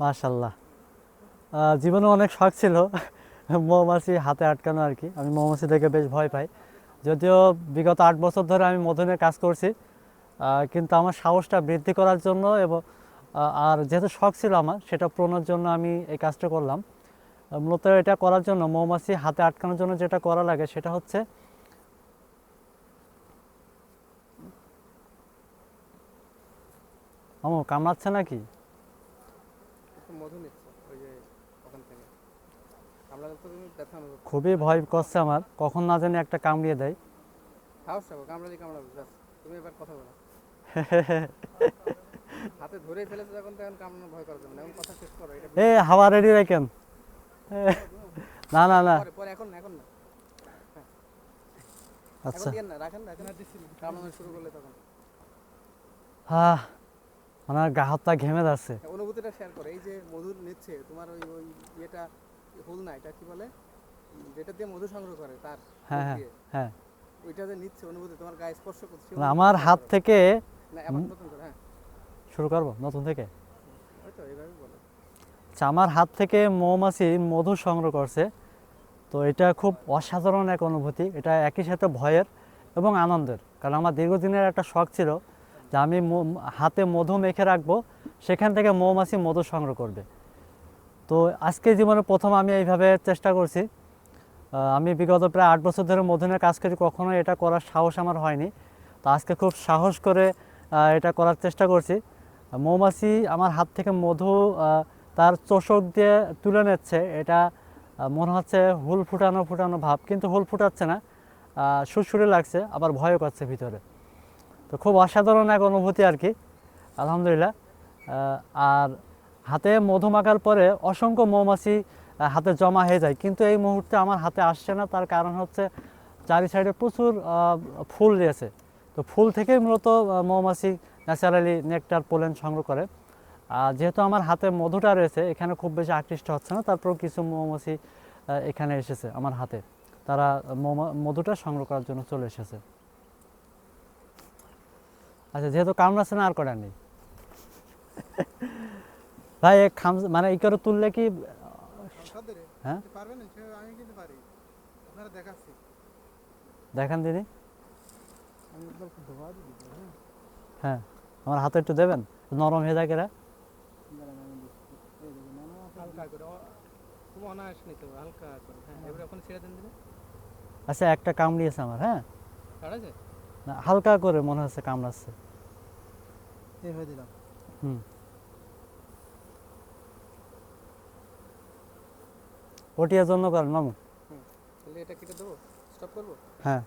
মাশাল্লাহ। জীবনে অনেক শখ ছিল মৌমাছি হাতে আটকানো আর কি। আমি মৌমাছি দেখে বেশ ভয় পাই। যদিও বিগত আট বছর ধরে আমি মধুনে কাজ করছি কিন্তু আমার সাহসটা বৃদ্ধি করার জন্য এবং আর যেহেতু শখ ছিল আমার সেটা পূরণের জন্য আমি এই কাজটা করলাম। মূলত এটা করার জন্য মৌমাছি হাতে আটকানোর জন্য যেটা করা লাগে সেটা হচ্ছে মামু কামড়াচ্ছে নাকি? একটু মধু নিচ্ছে ওই যে ওখান থেকে। আমরা ব্যথা অনুভব খুবই ভয় করছে আমার। কখন না জানি একটা কামড়িয়ে দেয়। সাহস রাখো কামড়ালি কামড়াবে ব্যাস। তুমি এবার কথা বলো। হাতে ধরেই ফেলেছে যখন তখন কামড়ানো ভয় এখন কথা শেষ করো এটা এ হাওয়া রেডি রাখেন। না না না। পরে এখন এখন না। আচ্ছা। রাখেন রাখেন কামড়ানো শুরু করলে তখন। হ্যাঁ আমার গা হাতটা ঘেমে যাচ্ছে। অনুভূতিটা শেয়ার করে। এই যে মধু নিচ্ছে তোমার ওই ওই ইয়েটা হুল না এটা কি বলে? যেটা দিয়ে মধু সংগ্রহ করে তার হ্যাঁ হ্যাঁ হ্যাঁ। ওইটা যে নিচ্ছে অনুভূতি তোমার গায়ে স্পর্শ করছে আমার হাত থেকে না নতুন করে হ্যাঁ। শুরু করব নতুন থেকে? তো এইভাবে বলো। আচ্ছা, আমার হাত থেকে মৌমাছি মধু সংগ্রহ করছে। তো এটা খুব অসাধারণ এক অনুভূতি এটা একই সাথে ভয়ের এবং আনন্দের। কারণ আমার দীর্ঘদিনের একটা শখ ছিল যে আমি হাতে মধু মেখে রাখব, সেখান থেকে মৌমাছি মধু সংগ্রহ করবে। তো আজকে জীবনে প্রথম আমি এইভাবে চেষ্টা করছি। আমি বিগত প্রায় আট বছর ধরে মধুনের কাজ করি কখনো এটা করার সাহস আমার হয়নি। তো আজকে খুব সাহস করে এটা করার চেষ্টা করছি। মৌমাছি আমার হাত থেকে মধু তার চোষক দিয়ে তুলে নিচ্ছে। এটা মনে হচ্ছে হুল ফুটানো ফুটানো ভাব, কিন্তু হুল ফুটাচ্ছে না। সুরসুরে লাগছে, আবার ভয়ও করছে ভিতরে। তো খুব অসাধারণ এক অনুভূতি আর কি, আলহামদুলিল্লাহ। আর হাতে মধু মাখার পরে অসংখ্য মৌমাছি হাতে জমা হয়ে যায়। কিন্তু এই মুহূর্তে আমার হাতে আসছে না, তার কারণ হচ্ছে চারি সাইডে প্রচুর ফুল রয়েছে। তো ফুল থেকেই মূলত মৌমাছি ন্যাচারালি নেকটার পোলেন সংগ্রহ করে। আর যেহেতু আমার হাতে মধুটা রয়েছে, এখানে খুব বেশি আকৃষ্ট হচ্ছে না, তারপরেও কিছু মৌমাছি এখানে এসেছে আমার হাতে। তারা মধুটা সংগ্রহ করার জন্য চলে এসেছে। আচ্ছা যেহেতু কামড়াচ্ছে না আর কটা নেই? ভাই খাম মানে এই করে তুললে কি হ্যাঁ? দেখান দিদি। হ্যাঁ? হ্যাঁ আমার হাতে একটু দেবেন? নরম হয়ে করে হ্যাঁ। দেন দিলে আচ্ছা একটা কামড়িয়েছে আমার হ্যাঁ? হালকা করে মনে হচ্ছে কামড়াচ্ছে। এইভাবে দিলাম। হুম। ওটিয়ার জন্য করেন মামু। তাহলে এটা কেটে দেবো? স্টপ করব? হ্যাঁ।